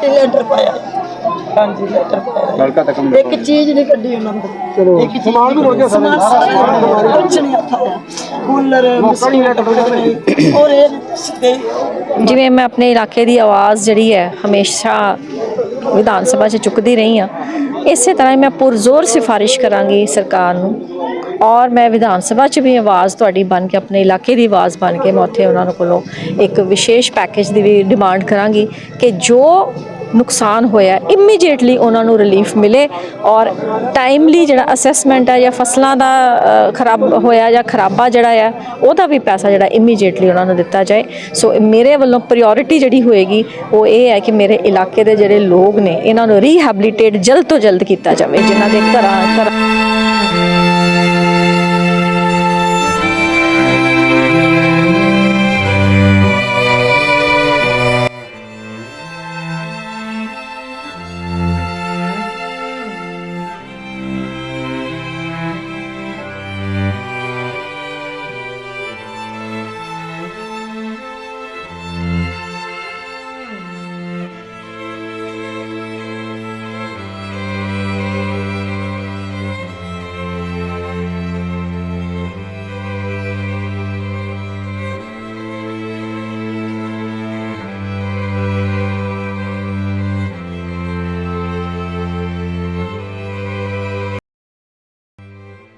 ਤੇ ਲੈਟਰ ਪਾਇਆ। ਹਾਂਜੀ ਲੈਟਰ ਪਾਇਆ। ਨਲਕਾ ਤੱਕ ਇੱਕ ਚੀਜ਼ ਨਹੀਂ ਕੱਢੀ ਉਹਨਾਂ ਨੇ। ਚਲੋ ਇੱਕ ਸਮਾਨ ਵੀ ਰੁੜ ਗਿਆ ਸਮਾਨ ਸਾਰਾ ਕੁਝ ਨਹੀਂ ਹੱਥ ਆਇਆ ਕੂਲਰ ਮਸ਼ੀਨ ਔਰ ਇਹ ਜਿਵੇਂ ਮੈਂ ਆਪਣੇ ਇਲਾਕੇ ਦੀ ਆਵਾਜ਼ ਜਿਹੜੀ ਹੈ ਹਮੇਸ਼ਾ ਵਿਧਾਨ ਸਭਾ 'ਚ ਚੁੱਕਦੀ ਰਹੀ ਹਾਂ। ਇਸੇ ਤਰ੍ਹਾਂ ਹੀ ਮੈਂ ਪੁਰਜ਼ੋਰ ਸਿਫਾਰਿਸ਼ ਕਰਾਂਗੀ ਸਰਕਾਰ ਨੂੰ। ਔਰ ਮੈਂ ਵਿਧਾਨ ਸਭਾ 'ਚ ਵੀ ਆਵਾਜ਼ ਤੁਹਾਡੀ ਬਣ ਕੇ, ਆਪਣੇ ਇਲਾਕੇ ਦੀ ਆਵਾਜ਼ ਬਣ ਕੇ ਮੈਂ ਉੱਥੇ ਉਹਨਾਂ ਨੂੰ ਕੋਲੋਂ ਇੱਕ ਵਿਸ਼ੇਸ਼ ਪੈਕੇਜ ਦੀ ਵੀ ਡਿਮਾਂਡ ਕਰਾਂਗੀ ਕਿ ਜੋ ਨੁਕਸਾਨ ਹੋਇਆ ਇਮੀਡੀਏਟਲੀ ਉਹਨਾਂ ਨੂੰ ਰਿਲੀਫ ਮਿਲੇ ਔਰ ਟਾਈਮਲੀ ਜਿਹੜਾ ਅਸੈਸਮੈਂਟ ਹੈ ਜਾਂ ਫਸਲਾਂ ਦਾ ਖਰਾਬ ਹੋਇਆ ਜਾਂ ਖਰਾਬਾ ਜਿਹੜਾ ਆ, ਉਹਦਾ ਵੀ ਪੈਸਾ ਜਿਹੜਾ ਇਮੀਡੀਏਟਲੀ ਉਹਨਾਂ ਨੂੰ ਦਿੱਤਾ ਜਾਏ। ਸੋ ਮੇਰੇ ਵੱਲੋਂ ਪ੍ਰਾਇੋਰਟੀ ਜਿਹੜੀ ਹੋਏਗੀ, ਉਹ ਇਹ ਹੈ ਕਿ ਮੇਰੇ ਇਲਾਕੇ ਦੇ ਜਿਹੜੇ ਲੋਕ ਨੇ, ਇਹਨਾਂ ਨੂੰ ਰੀਹੈਬਿਲਿਟੇਟ ਜਲਦ ਤੋਂ ਜਲਦ ਕੀਤਾ ਜਾਵੇ, ਜਿਨ੍ਹਾਂ ਦੇ ਘਰਾਂ ਘਰਾਂ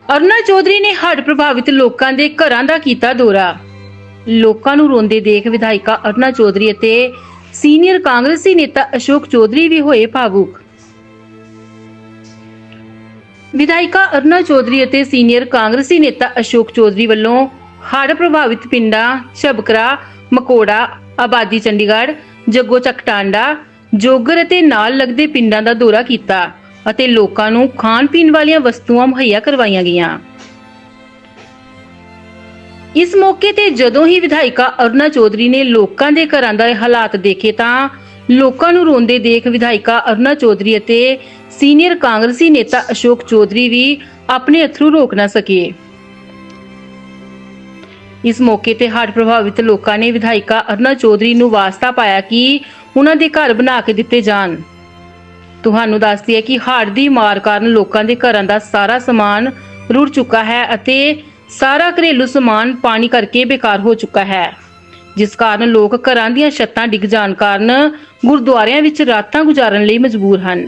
ਅਰੁਣਾ ਚੌਧਰੀ ਨੇ ਹੜ੍ਹ ਪ੍ਰਭਾਵਿਤ ਲੋਕਾਂ ਦੇ ਘਰਾਂ ਦਾ ਕੀਤਾ ਦੌਰਾ। ਲੋਕਾਂ ਨੂੰ ਰੋਂਦੇ ਦੇਖ ਵਿਧਾਇਕਾ ਅਰੁਣਾ ਚੌਧਰੀ ਅਤੇ ਸੀਨੀਅਰ ਕਾਂਗਰਸੀ ਨੇਤਾ ਅਸ਼ੋਕ ਚੌਧਰੀ ਵੀ ਹੋਏ ਭਾਵੁਕ। ਵਿਧਾਇਕਾ ਅਰੁਣਾ ਚੌਧਰੀ ਅਤੇ ਸੀਨੀਅਰ ਕਾਂਗਰਸੀ ਨੇਤਾ ਅਸ਼ੋਕ ਚੌਧਰੀ ਵੱਲੋਂ ਹੜ੍ਹ ਪ੍ਰਭਾਵਿਤ ਪਿੰਡਾਂ ਛਬਕਰਾ ਮਕੋੜਾ, ਆਬਾਦੀ ਚੰਡੀਗੜ੍ਹ, ਜੱਗੋ ਚਕਟਾਂਡਾ ਜੋਗਰ ਅਤੇ ਨਾਲ ਲੱਗਦੇ ਪਿੰਡਾਂ ਦਾ ਦੌਰਾ ਕੀਤਾ। ਅਤੇ ਲੋਕਾਂ ਨੂੰ ਖਾਣ ਪੀਣ ਵਾਲੀਆਂ ਵਸਤੂਆਂ ਮੁਹੱਈਆ ਕਰਵਾਈਆਂ ਗਈਆਂ। ਇਸ ਮੌਕੇ ਤੇ ਜਦੋਂ ਹੀ ਵਿਧਾਇਕਾ ਅਰੁਣਾ ਚੌਧਰੀ ਨੇ ਲੋਕਾਂ ਦੇ ਘਰਾਂ ਦਾ ਹਾਲਾਤ ਦੇਖੇ ਤਾਂ ਲੋਕਾਂ ਨੂੰ ਰੋਂਦੇ ਦੇਖ ਵਿਧਾਇਕਾ ਅਰੁਣਾ ਚੌਧਰੀ ਅਤੇ ਸੀਨੀਅਰ ਕਾਂਗਰਸੀ ਨੇਤਾ ਅਸ਼ੋਕ ਚੌਧਰੀ ਵੀ ਆਪਣੇ ਅਥਰੂ ਰੋਕ ਨਾ ਸਕੇ। ਇਸ ਮੌਕੇ ਤੇ ਹੜ੍ਹ ਪ੍ਰਭਾਵਿਤ ਲੋਕਾਂ ਨੇ ਵਿਧਾਇਕਾ ਅਰੁਣਾ ਚੌਧਰੀ ਨੂੰ ਵਾਸਤਾ ਪਾਇਆ ਕਿ ਉਹਨਾਂ ਦੇ ਘਰ ਬਣਾ ਕੇ ਦਿੱਤੇ ਜਾਣ। ਤੁਹਾਨੂੰ ਦੱਸਦੀ ਹੈ ਕਿ ਹੜ੍ਹ ਦੀ ਮਾਰ ਕਾਰਨ ਲੋਕਾਂ ਦੇ ਘਰਾਂ ਦਾ ਸਾਰਾ ਸਮਾਨ ਰੁੜ ਚੁੱਕਾ ਹੈ ਅਤੇ ਸਾਰਾ ਘਰੇਲੂ ਸਮਾਨ ਪਾਣੀ ਕਰਕੇ ਬੇਕਾਰ ਹੋ ਚੁੱਕਾ ਹੈ, ਜਿਸ ਕਾਰਨ ਲੋਕ ਘਰਾਂ ਦੀਆਂ ਛੱਤਾਂ ਡਿੱਗ ਜਾਣ ਕਾਰਨ ਗੁਰਦੁਆਰਿਆਂ ਵਿੱਚ ਰਾਤਾਂ ਗੁਜ਼ਾਰਨ ਲਈ ਮਜਬੂਰ ਹਨ।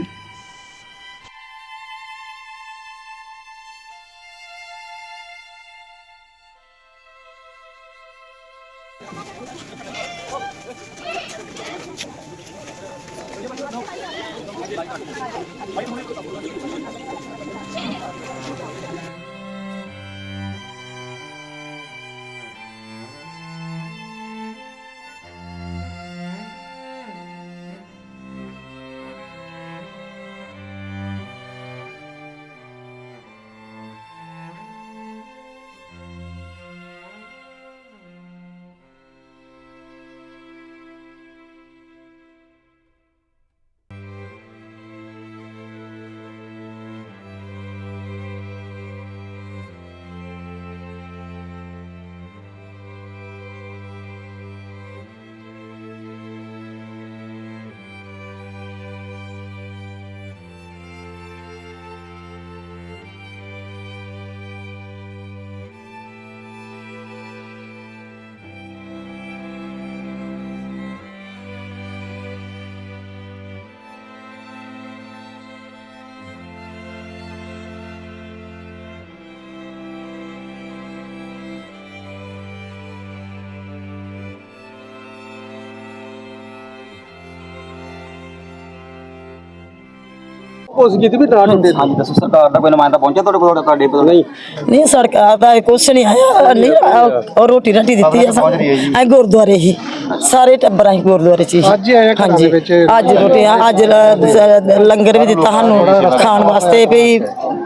ਉਸ ਕੀਤੀ ਵੀ ਨਾ ਟੁੱਟੇ ਹਾਂਜੀ ਦੱਸੋ ਸਰਕਾਰ ਦਾ ਕੋਈ ਨੁਮਾਇੰਦਾ ਪਹੁੰਚਿਆ ਤੁਹਾਡੇ ਕੋਲ ਤੁਹਾਡੇ ਕੋਲ? ਨਹੀਂ। ਨਹੀਂ ਸਰਕਾਰ ਦਾ ਕੁਛ ਨਹੀਂ ਆਇਆ। ਨਹੀਂ। ਔਰ ਰੋਟੀ ਰਾਟੀ ਦਿੱਤੀ ਆ ਸਾਨੂੰ ਐ ਗੁਰਦੁਆਰੇ ਹੀ। ਸਾਰੇ ਟੱਬਰਾਂ ਹੀ ਗੁਰਦੁਆਰੇ ਚ ਹੀ। ਅੱਜ ਹੀ ਆਇਆ ਘਰਾਂ ਦੇ ਵਿੱਚ। ਅੱਜ ਰੋਟੀ ਅੱਜ ਲ- ਲੰਗਰ ਵੀ ਦਿੱਤਾ ਸਾਨੂੰ ਖਾਣ ਵਾਸਤੇ ਵੀ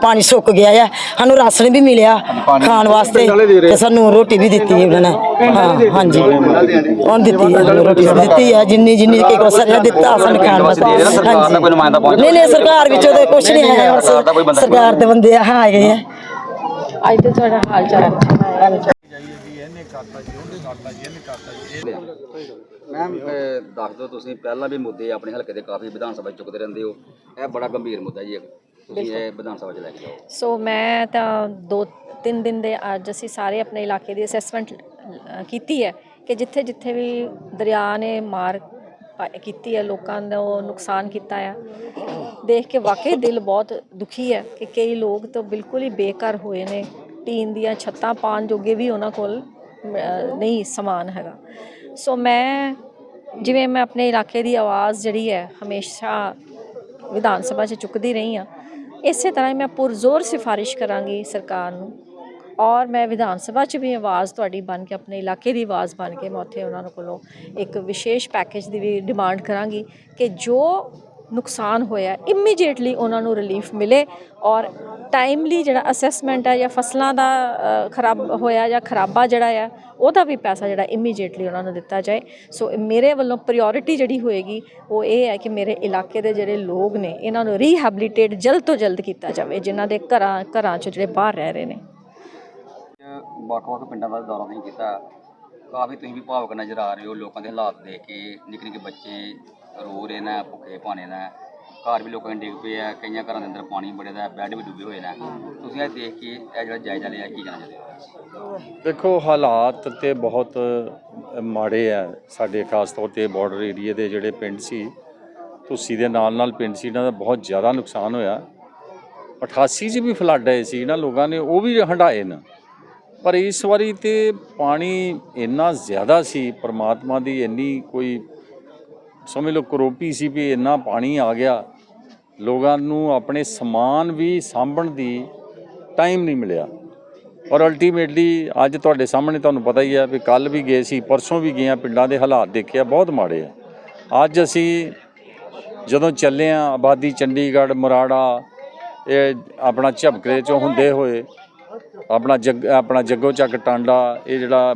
ਪਾਣੀ ਸੁੱਕ ਗਿਆ ਆ। ਸਾਨੂੰ ਰਾਸ਼ਨ ਵੀ ਮਿਲਿਆ ਖਾਣ ਵਾਸਤੇ ਤੇ ਸਾਨੂੰ ਰੋਟੀ ਵੀ ਦਿੱਤੀ ਉਹਨਾਂ ਨੇ। ਹਾਂ ਹਾਂਜੀ। ਉਹਨ ਦਿੱਤੀ ਹੈ ਸਾਨੂੰ ਰੋਟੀ ਦਿੱਤੀ ਹੈ ਜਿੰਨੀ ਜਿੰਨੀ ਕਿ ਕੋ ਸਰਿਆ ਦਿੱਤਾ ਸਾਨੂੰ ਖਾਣ ਵਾਸਤੇ। ਸਰਕਾਰ ਦਾ ਕੋਈ ਨੁਮਾਇੰਦਾ ਪਹੁੰਚਿਆ? ਨਹੀਂ ਨਹੀਂ ਸਰਕਾਰ ਵਿੱਚੋਂ ਤੇ ਕੁਛ ਨਹੀਂ ਹੈ ਬਸ ਸਰਕਾਰ ਦਾ ਕੋਈ ਬੰਦਾ ਸਰਕਾਰ ਦੇ ਬੰਦੇ ਆ ਹੈਗੇ ਆ। ਅੱਜ ਤੇ ਤੁਹਾਡਾ ਹਾਲ ਚਾਲ ਮਾਰਤਾ ਮੈਮ ਦੱਸ ਦਿਓ ਤੁਸੀਂ ਪਹਿਲਾਂ ਵੀ ਮੁੱਦੇ ਆਪਣੇ ਹਲਕੇ ਦੇ ਕਾਫੀ ਵਿਧਾਨ ਸਭਾ 'ਚ ਚੁੱਕਦੇ ਰਹਿੰਦੇ ਹੋ। ਇਹ ਬੜਾ ਗੰਭੀਰ ਮੁੱਦਾ ਜੀ। ਤੁਸੀਂ ਇਹ ਵਿਧਾਨ ਸਭਾ 'ਚ ਲੈ ਕੇ ਜਾਓ। ਸੋ ਮੈਂ ਤਾਂ ਦੋ ਤਿੰਨ ਦਿਨ ਦੇ ਅੱਜ ਅਸੀਂ ਸਾਰੇ ਆਪਣੇ ਇਲਾਕੇ ਦੀ ਅਸੈਸਮੈਂਟ ਕੀਤੀ ਹੈ ਕਿ ਜਿੱਥੇ ਜਿੱਥੇ ਵੀ ਦਰਿਆ ਨੇ ਮਾਰ ਕੀਤੀ ਹੈ ਲੋਕਾਂ ਦਾ ਉਹ ਨੁਕਸਾਨ ਕੀਤਾ ਹੈ ਦੇਖ ਕੇ ਵਾਕਈ ਦਿਲ ਬਹੁਤ ਦੁਖੀ ਹੈ ਕਿ ਕਈ ਲੋਕ ਤਾਂ ਬਿਲਕੁਲ ਹੀ ਬੇਘਰ ਹੋਏ ਨੇ। ਟੀਨ ਦੀਆਂ ਛੱਤਾਂ ਪਾਉਣ ਜੋਗੇ ਵੀ ਉਹਨਾਂ ਕੋਲ ਨਹੀਂ ਸਮਾਨ ਹੈਗਾ। ਸੋ ਮੈਂ ਜਿਵੇਂ ਮੈਂ ਆਪਣੇ ਇਲਾਕੇ ਦੀ ਆਵਾਜ਼ ਜਿਹੜੀ ਹੈ ਹਮੇਸ਼ਾ ਵਿਧਾਨ ਸਭਾ 'ਚ ਚੁੱਕਦੀ ਰਹੀ ਹਾਂ, ਇਸੇ ਤਰ੍ਹਾਂ ਹੀ ਮੈਂ ਪੁਰਜ਼ੋਰ ਸਿਫਾਰਿਸ਼ ਕਰਾਂਗੀ ਸਰਕਾਰ ਨੂੰ ਔਰ ਮੈਂ ਵਿਧਾਨ ਸਭਾ 'ਚ ਵੀ ਆਵਾਜ਼ ਤੁਹਾਡੀ ਬਣ ਕੇ, ਆਪਣੇ ਇਲਾਕੇ ਦੀ ਆਵਾਜ਼ ਬਣ ਕੇ ਮੈਂ ਉੱਥੇ ਉਹਨਾਂ ਨੂੰ ਕੋਲੋਂ ਇੱਕ ਵਿਸ਼ੇਸ਼ ਪੈਕੇਜ ਦੀ ਵੀ ਡਿਮਾਂਡ ਕਰਾਂਗੀ ਕਿ ਜੋ ਨੁਕਸਾਨ ਹੋਇਆ ਇਮੀਡੀਏਟਲੀ ਉਹਨਾਂ ਨੂੰ ਰਿਲੀਫ ਮਿਲੇ ਔਰ ਟਾਈਮਲੀ ਜਿਹੜਾ ਅਸੈਸਮੈਂਟ ਹੈ ਜਾਂ ਫਸਲਾਂ ਦਾ ਖਰਾਬ ਹੋਇਆ ਜਾਂ ਖਰਾਬਾ ਜਿਹੜਾ ਆ, ਉਹਦਾ ਵੀ ਪੈਸਾ ਜਿਹੜਾ ਇਮੀਡੀਏਟਲੀ ਉਹਨਾਂ ਨੂੰ ਦਿੱਤਾ ਜਾਏ। ਸੋ ਮੇਰੇ ਵੱਲੋਂ ਪ੍ਰਾਇੋਰਟੀ ਜਿਹੜੀ ਹੋਏਗੀ, ਉਹ ਇਹ ਹੈ ਕਿ ਮੇਰੇ ਇਲਾਕੇ ਦੇ ਜਿਹੜੇ ਲੋਕ ਨੇ, ਇਹਨਾਂ ਨੂੰ ਰੀਹੈਬਿਲਿਟੇਟ ਜਲਦ ਤੋਂ ਜਲਦ ਕੀਤਾ ਜਾਵੇ, ਜਿਨ੍ਹਾਂ ਦੇ ਘਰਾਂ ਘਰਾਂ 'ਚ ਜਿਹੜੇ ਬਾਹਰ ਰਹਿ ਰਹੇ ਨੇ। ਵੱਖ-ਵੱਖ ਪਿੰਡਾਂ ਦਾ ਦੌਰਾ ਨਹੀਂ ਕੀਤਾ। ਕਾਫੀ ਤੁਸੀਂ ਵੀ ਭਾਵਕ ਨਜ਼ਰ ਆ ਰਹੇ ਹੋ ਲੋਕਾਂ ਦੇ ਹਾਲਾਤ ਦੇਖ ਕੇ ਨਿੱਕੇ ਨਿੱਕੇ ਬੱਚੇ ਰੋ ਰਹੇ ਨੇ ਭੁੱਖੇ ਭਾਣੇ ਨੇ ਘਰ ਵੀ ਲੋਕਾਂ ਦੇ ਡਿੱਗ ਪਏ ਆ, ਕਈਆਂ ਘਰਾਂ ਦੇ ਅੰਦਰ ਪਾਣੀ ਬੜੇ ਦਾ, ਬੈੱਡ ਵੀ ਡੁੱਬੇ ਹੋਏ ਨੇ। ਤੁਸੀਂ ਇਹ ਦੇਖ ਕੇ ਇਹ ਜਿਹੜਾ ਜਾਇਜ਼ਾ ਲਿਆ, ਕੀ ਕਹਿਣਾ ਚਾਹੁੰਦੇ ਹੋ? ਦੇਖੋ, ਹਾਲਾਤ ਤੇ ਬਹੁਤ ਮਾੜੇ ਆ ਸਾਡੇ, ਖਾਸ ਤੌਰ ਤੇ ਬਾਰਡਰ ਏਰੀਏ ਦੇ ਜਿਹੜੇ ਪਿੰਡ ਸੀ। ਤੁਸੀਂ ਦੇ ਨਾਲ ਨਾਲ ਪਿੰਡ ਸੀ, ਇਹਨਾਂ ਦਾ ਬਹੁਤ ਜ਼ਿਆਦਾ ਨੁਕਸਾਨ ਹੋਇਆ। 88 'ਚ ਵੀ ਫਲੱਡ ਆਏ ਸੀ ਇਹਨਾਂ ਲੋਕਾਂ ਨੇ, ਉਹ ਵੀ ਹੰਡਾਏ ਨਾ। ਪਰ ਇਸ ਵਾਰੀ ਤੇ ਪਾਣੀ ਇੰਨਾ ਜ਼ਿਆਦਾ ਸੀ, ਪਰਮਾਤਮਾ ਦੀ ਇੰਨੀ ਕੋਈ ਸਮਝ ਲਓ ਕਰੋਪੀ ਸੀ ਵੀ ਇੰਨਾ ਪਾਣੀ ਆ ਗਿਆ। ਲੋਕਾਂ ਨੂੰ ਆਪਣੇ ਸਮਾਨ ਵੀ ਸਾਂਭਣ ਦੀ ਟਾਈਮ ਨਹੀਂ ਮਿਲਿਆ। ਔਰ ਅਲਟੀਮੇਟਲੀ ਅੱਜ ਤੁਹਾਡੇ ਸਾਹਮਣੇ ਤੁਹਾਨੂੰ ਪਤਾ ਹੀ ਹੈ ਵੀ ਕੱਲ ਵੀ ਗਏ ਸੀ, ਪਰਸੋਂ ਵੀ ਗਏ ਆ, ਪਿੰਡਾਂ ਦੇ ਹਾਲਾਤ ਦੇਖਿਆ ਬਹੁਤ ਮਾੜੇ ਆ। ਅੱਜ ਅਸੀਂ ਜਦੋਂ ਚੱਲੇ ਆ, ਆਬਾਦੀ ਚੰਡੀਗੜ੍ਹ, ਮਰਾੜਾ, ਇਹ ਆਪਣਾ ਝਪਕਰੇ ਚੋਂ ਹੁੰਦੇ ਹੋਏ, ਆਪਣਾ ਜੱਗ, ਆਪਣਾ ਜੱਗੋ ਚੱਕ ਟਾਂਡਾ, ਇਹ ਜਿਹੜਾ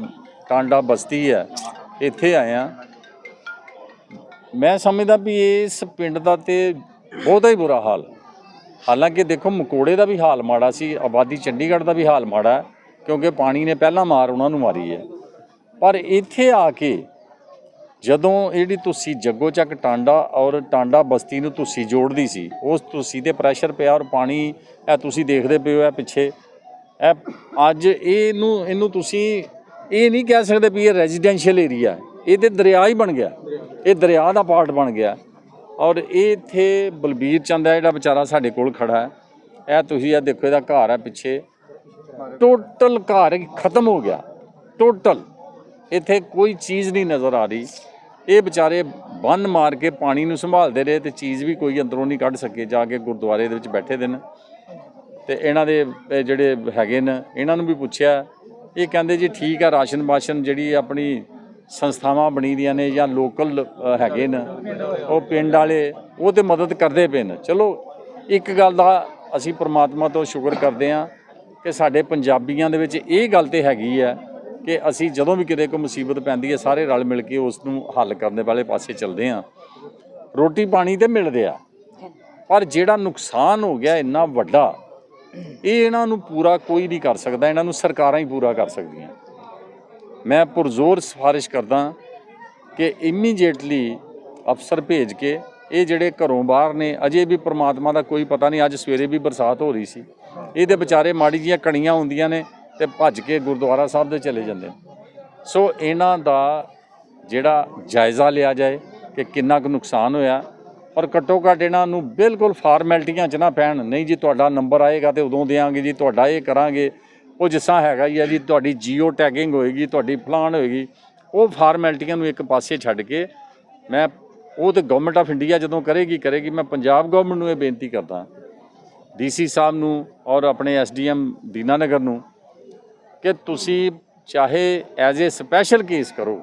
ਟਾਂਡਾ ਬਸਤੀ ਹੈ, ਇੱਥੇ ਆਏ ਆ। ਮੈਂ ਸਮਝਦਾ ਵੀ ਇਸ ਪਿੰਡ ਦਾ ਤੇ ਬਹੁਤਾ ਹੀ ਬੁਰਾ ਹਾਲ। ਹਾਲਾਂਕਿ ਦੇਖੋ, ਮਕੋੜੇ ਦਾ ਵੀ ਹਾਲ ਮਾੜਾ ਸੀ, ਆਬਾਦੀ ਚੰਡੀਗੜ੍ਹ ਦਾ ਵੀ ਹਾਲ ਮਾੜਾ ਕਿਉਂਕਿ ਪਾਣੀ ਨੇ ਪਹਿਲਾਂ ਮਾਰ ਉਹਨਾਂ ਨੂੰ ਮਾਰੀ ਹੈ। ਪਰ ਇੱਥੇ ਆ ਕੇ ਜਦੋਂ ਇਹ ਜਿਹੜੀ ਤੁਸੀਂ ਜੱਗੋ ਚੱਕ ਟਾਂਡਾ ਔਰ ਟਾਂਡਾ ਬਸਤੀ ਨੂੰ ਤੁਸੀਂ ਜੋੜਦੀ ਸੀ, ਉਸ ਤੁਸੀਂ ਤੇ ਪ੍ਰੈਸ਼ਰ ਪਿਆ ਔਰ ਪਾਣੀ ਇਹ ਤੁਸੀਂ ਦੇਖਦੇ ਪਏ ਹੋ ਪਿੱਛੇ। ਇਹ ਅੱਜ ਇਹਨੂੰ ਇਹਨੂੰ ਤੁਸੀਂ ਇਹ ਨਹੀਂ ਕਹਿ ਸਕਦੇ ਵੀ ਇਹ ਰੈਜ਼ੀਡੈਂਸ਼ੀਅਲ ਏਰੀਆ ਹੈ। ਇਹ ਤੇ ਦਰਿਆ ਹੀ ਬਣ ਗਿਆ। ਇਹ ਦਰਿਆ ਦਾ ਪਾਰਟ ਬਣ ਗਿਆ। ਔਰ ਇਹ ਇੱਥੇ ਬਲਬੀਰ ਚੰਦ ਹੈ, ਜਿਹੜਾ ਵਿਚਾਰਾ ਸਾਡੇ ਕੋਲ ਖੜਾ ਹੈ। ਇਹ ਤੁਸੀਂ ਇਹ ਦੇਖੋ, ਇਹਦਾ ਘਰ ਹੈ ਪਿੱਛੇ। ਟੋਟਲ ਘਰ ਖਤਮ ਹੋ ਗਿਆ। ਟੋਟਲ ਇੱਥੇ ਕੋਈ ਚੀਜ਼ ਨਹੀਂ ਨਜ਼ਰ ਆ ਰਹੀ। ਇਹ ਵਿਚਾਰੇ ਬੰਨ ਮਾਰ ਕੇ ਪਾਣੀ ਨੂੰ ਸੰਭਾਲਦੇ ਰਹੇ ਤੇ ਚੀਜ਼ ਵੀ ਕੋਈ ਅੰਦਰੋਂ ਨਹੀਂ ਕੱਢ ਸਕੇ, ਜਾ ਕੇ ਗੁਰਦੁਆਰੇ ਦੇ ਵਿੱਚ ਬੈਠੇ ਦੇ ਨੇ ਤੇ ਇਹਨਾਂ ਦੇ ਜਿਹੜੇ ਹੈਗੇ ਨੇ, ਇਹਨਾਂ ਨੂੰ ਵੀ ਪੁੱਛਿਆ। ਇਹ ਕਹਿੰਦੇ ਜੀ, ਠੀਕ ਆ ਰਾਸ਼ਨ ਬਾਸ਼ਨ ਜਿਹੜੀ ਆਪਣੀ ਸੰਸਥਾਵਾਂ ਬਣੀ ਦੀਆਂ ਨੇ ਜਾਂ ਲੋਕਲ ਹੈਗੇ ਨੇ, ਉਹ ਪਿੰਡ ਵਾਲੇ, ਉਹ ਤੇ ਮਦਦ ਕਰਦੇ ਪਏ ਨੇ। ਚਲੋ, ਇੱਕ ਗੱਲ ਦਾ ਅਸੀਂ ਪ੍ਰਮਾਤਮਾ ਤੋਂ ਸ਼ੁਕਰ ਕਰਦੇ ਹਾਂ ਕਿ ਸਾਡੇ ਪੰਜਾਬੀਆਂ ਦੇ ਵਿੱਚ ਇਹ ਗੱਲ ਤੇ ਹੈਗੀ ਹੈ ਕਿ ਅਸੀਂ ਜਦੋਂ ਵੀ ਕਿਤੇ ਕੋਈ ਮੁਸੀਬਤ ਪੈਂਦੀ ਹੈ, ਸਾਰੇ ਰਲ ਮਿਲ ਕੇ ਉਸ ਨੂੰ ਹੱਲ ਕਰਨ ਵਾਲੇ ਪਾਸੇ ਚੱਲਦੇ ਹਾਂ। ਰੋਟੀ ਪਾਣੀ ਤੇ ਮਿਲਦੇ ਆ, ਪਰ ਜਿਹੜਾ ਨੁਕਸਾਨ ਹੋ ਗਿਆ ਇੰਨਾ ਵੱਡਾ, ਇਹ ਇਹਨਾਂ ਨੂੰ ਪੂਰਾ ਕੋਈ ਨਹੀਂ ਕਰ ਸਕਦਾ, ਇਹਨਾਂ ਨੂੰ ਸਰਕਾਰਾਂ ਹੀ ਪੂਰਾ ਕਰ ਸਕਦੀਆਂ। ਮੈਂ ਪੁਰਜ਼ੋਰ ਸਿਫਾਰਿਸ਼ ਕਰਦਾ ਕਿ ਇਮੀਡੀਏਟਲੀ ਅਫਸਰ ਭੇਜ ਕੇ ਇਹ ਜਿਹੜੇ ਘਰੋਂ ਬਾਹਰ ਨੇ, ਅਜੇ ਵੀ ਪ੍ਰਮਾਤਮਾ ਦਾ ਕੋਈ ਪਤਾ ਨਹੀਂ, ਅੱਜ ਸਵੇਰੇ ਵੀ ਬਰਸਾਤ ਹੋ ਰਹੀ ਸੀ। ਇਹਦੇ ਵਿਚਾਰੇ ਮਾੜੀ ਜੀਆਂ ਕਣੀਆਂ ਹੁੰਦੀਆਂ ਨੇ ਤੇ ਭੱਜ ਕੇ ਗੁਰਦੁਆਰਾ ਸਾਹਿਬ ਦੇ ਚਲੇ ਜਾਂਦੇ ਨੇ। ਸੋ ਇਹਨਾਂ ਦਾ ਜਿਹੜਾ ਜਾਇਜ਼ਾ ਲਿਆ ਜਾਏ ਕਿ ਕਿੰਨਾ ਕੁ ਨੁਕਸਾਨ ਹੋਇਆ, ਔਰ ਘੱਟੋ ਘੱਟ ਇਹਨਾਂ ਨੂੰ ਬਿਲਕੁਲ ਫਾਰਮੈਲਿਟੀਆਂ 'ਚ ਨਾ ਪੈਣ, ਨਹੀਂ ਜੀ ਤੁਹਾਡਾ ਨੰਬਰ ਆਏਗਾ ਤੇ ਉਦੋਂ ਦੇਾਂਗੇ ਜੀ, ਤੁਹਾਡਾ ਇਹ ਕਰਾਂਗੇ। ਉਹ ਜਿਸਾ ਹੈਗਾ ਹੀ ਆ ਜੀ, ਤੁਹਾਡੀ ਜੀਓ ਟੈਗਿੰਗ ਹੋਏਗੀ, ਤੁਹਾਡੀ ਪਲਾਨ ਹੋਏਗੀ, ਉਹ ਫਾਰਮੈਲਟੀਆਂ ਨੂੰ ਇੱਕ ਪਾਸੇ ਛੱਡ ਕੇ ਮੈਂ, ਉਹ ਤੇ ਗਵਰਨਮੈਂਟ ਆਫ ਇੰਡੀਆ ਜਦੋਂ ਕਰੇਗੀ ਕਰੇਗੀ, ਮੈਂ ਪੰਜਾਬ ਗਵਰਨਮੈਂਟ ਨੂੰ ਇਹ ਬੇਨਤੀ ਕਰਦਾ ਡੀਸੀ ਸਾਹਿਬ ਨੂੰ ਔਰ ਆਪਣੇ ਐਸਡੀਐਮ ਦੀਨਾਨਗਰ ਨੂੰ ਕਿ ਤੁਸੀਂ ਚਾਹੇ ਐਜ਼ ਅ ਸਪੈਸ਼ਲ ਕੇਸ ਕਰੋ,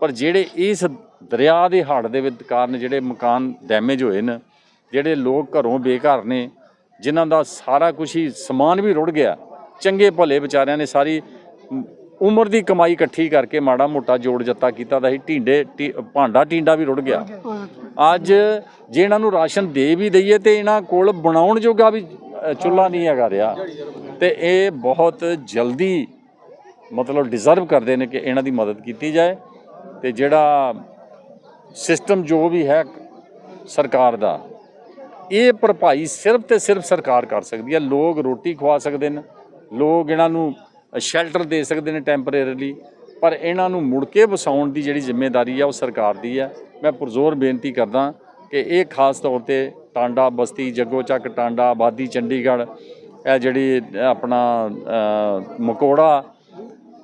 ਪਰ ਜਿਹੜੇ ਇਸ ਦਰਿਆ ਦੇ ਹੜ੍ਹ ਦੇ ਵਿੱਚ ਕਾਰਨ ਜਿਹੜੇ ਮਕਾਨ ਡੈਮੇਜ ਹੋਏ ਨੇ, ਜਿਹੜੇ ਲੋਕ ਘਰੋਂ ਬੇਘਰ ਨੇ, ਜਿਨ੍ਹਾਂ ਦਾ ਸਾਰਾ ਕੁਝ ਹੀ ਸਮਾਨ ਵੀ ਰੁੜ ਗਿਆ ਚੰਗੇ ਭਲੇ ਵਿਚਾਰਿਆਂ ਨੇ ਸਾਰੀ ਉਮਰ ਦੀ ਕਮਾਈ ਇਕੱਠੀ ਕਰਕੇ ਮਾੜਾ ਮੋਟਾ ਜੋੜ ਜੱਤਾ ਕੀਤਾ ਦਾ ਸੀ ਢੀਂਡੇ ਢੀ- ਭਾਂਡਾ ਟੀਂਡਾ ਵੀ ਰੁੜ ਗਿਆ। ਅੱਜ ਜੇ ਇਹਨਾਂ ਨੂੰ ਰਾਸ਼ਨ ਦੇ ਵੀ ਦਈਏ ਤੇ ਇਹਨਾਂ ਕੋਲ ਬਣਾਉਣ ਜੋਗਾ ਵੀ ਅ, ਚੁੱਲ੍ਹਾ ਨਹੀਂ ਹੈਗਾ ਰਿਹਾ। ਤੇ ਇਹ ਬਹੁਤ ਜਲਦੀ ਮਤਲਬ ਡਿਜ਼ਰਵ ਕਰਦੇ ਨੇ ਕਿ ਇਹਨਾਂ ਦੀ ਮਦਦ ਕੀਤੀ ਜਾਏ ਤੇ ਜਿਹੜਾ ਸਿਸਟਮ ਜੋ ਵੀ ਹੈ ਸਰਕਾਰ ਦਾ ਇਹ ਭਰਪਾਈ ਸਿਰਫ ਤੇ ਸਿਰਫ ਸਰਕਾਰ ਕਰ ਸਕਦੀ ਹੈ। ਲੋਕ ਰੋਟੀ ਖਵਾ ਸਕਦੇ ਨੇ। ਲੋਕ ਇਹਨਾਂ ਨੂੰ ਸ਼ੈਲਟਰ ਦੇ ਸਕਦੇ ਨੇ ਟੈਂਪਰੇਰੀਲੀ ਪਰ ਇਹਨਾਂ ਨੂੰ ਮੁੜ ਕੇ ਵਸਾਉਣ ਦੀ ਜਿਹੜੀ ਜ਼ਿੰਮੇਵਾਰੀ ਆ ਉਹ ਸਰਕਾਰ ਦੀ ਹੈ ਮੈਂ ਪੁਰਜ਼ੋਰ ਬੇਨਤੀ ਕਰਦਾ ਕਿ ਇਹ ਖਾਸ ਤੌਰ ਤੇ ਟਾਂਡਾ ਬਸਤੀ ਜੱਗੋ ਚੱਕ ਟਾਂਡਾ ਆਬਾਦੀ ਚੰਡੀਗੜ੍ਹ ਇਹ ਜਿਹੜੀ ਆਪਣਾ ਅ, ਮਕੋੜਾ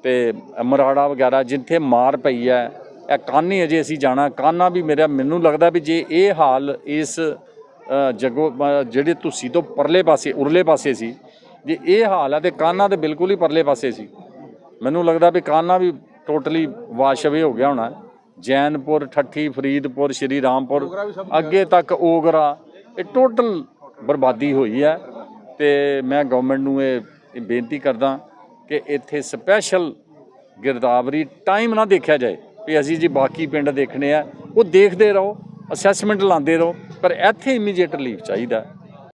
ਤੇ ਮਰਾੜਾ ਵਗੈਰਾ ਜਿੱਥੇ ਮਾਰ ਪਈ ਹੈ ਇਹ ਕਾਨੀ ਅਜੇ ਅਸੀਂ ਜਾਣਾ। ਕਾਨਾ ਵੀ ਮੇਰਾ ਮੈਨੂੰ ਲੱਗਦਾ ਵੀ ਜੇ ਇਹ ਹਾਲ ਇਸ ਅ, ਜਗੋ ਜਿਹੜੇ ਤੁਸੀਂ ਤੋਂ ਪਰਲੇ ਪਾਸੇ ਉਰਲੇ ਪਾਸੇ ਸੀ ਜੇ ਇਹ ਹਾਲ ਹੈ ਤੇ ਕਾਨਾ ਤੇ ਬਿਲਕੁਲ ਹੀ ਪਰਲੇ ਪਾਸੇ ਸੀ। ਮੈਨੂੰ ਲੱਗਦਾ ਵੀ ਕਾਨਾ ਵੀ ਟੋਟਲੀ ਵਾਸ਼ਵੇ ਹੋ ਗਿਆ ਹੋਣਾ। ਜੈਨਪੁਰ ਠੱਠੀ ਫਰੀਦਪੁਰ ਸ਼੍ਰੀ ਰਾਮਪੁਰ ਅੱਗੇ ਤੱਕ ਓਗਰਾ ਇਹ ਟੋਟਲ ਬਰਬਾਦੀ ਹੋਈ ਹੈ। ਤੇ ਮੈਂ ਗਵਰਨਮੈਂਟ ਨੂੰ ਇਹ ਬੇਨਤੀ ਕਰਦਾ ਕਿ ਇੱਥੇ ਸਪੈਸ਼ਲ ਗਿਰਦਾਵਰੀ ਟਾਈਮ ਨਾ ਦੇਖਿਆ ਜਾਏ ਵੀ ਅਸੀਂ ਜੀ ਬਾਕੀ ਪਿੰਡ ਦੇਖਣੇ ਆ ਉਹ ਦੇਖਦੇ ਰਹੋ ਅਸੈਸਮੈਂਟ ਲਾਉਂਦੇ ਰਹੋ ਪਰ ਇੱਥੇ ਇਮੀਡੀਏਟ ਰਿਲੀਫ ਚਾਹੀਦਾ।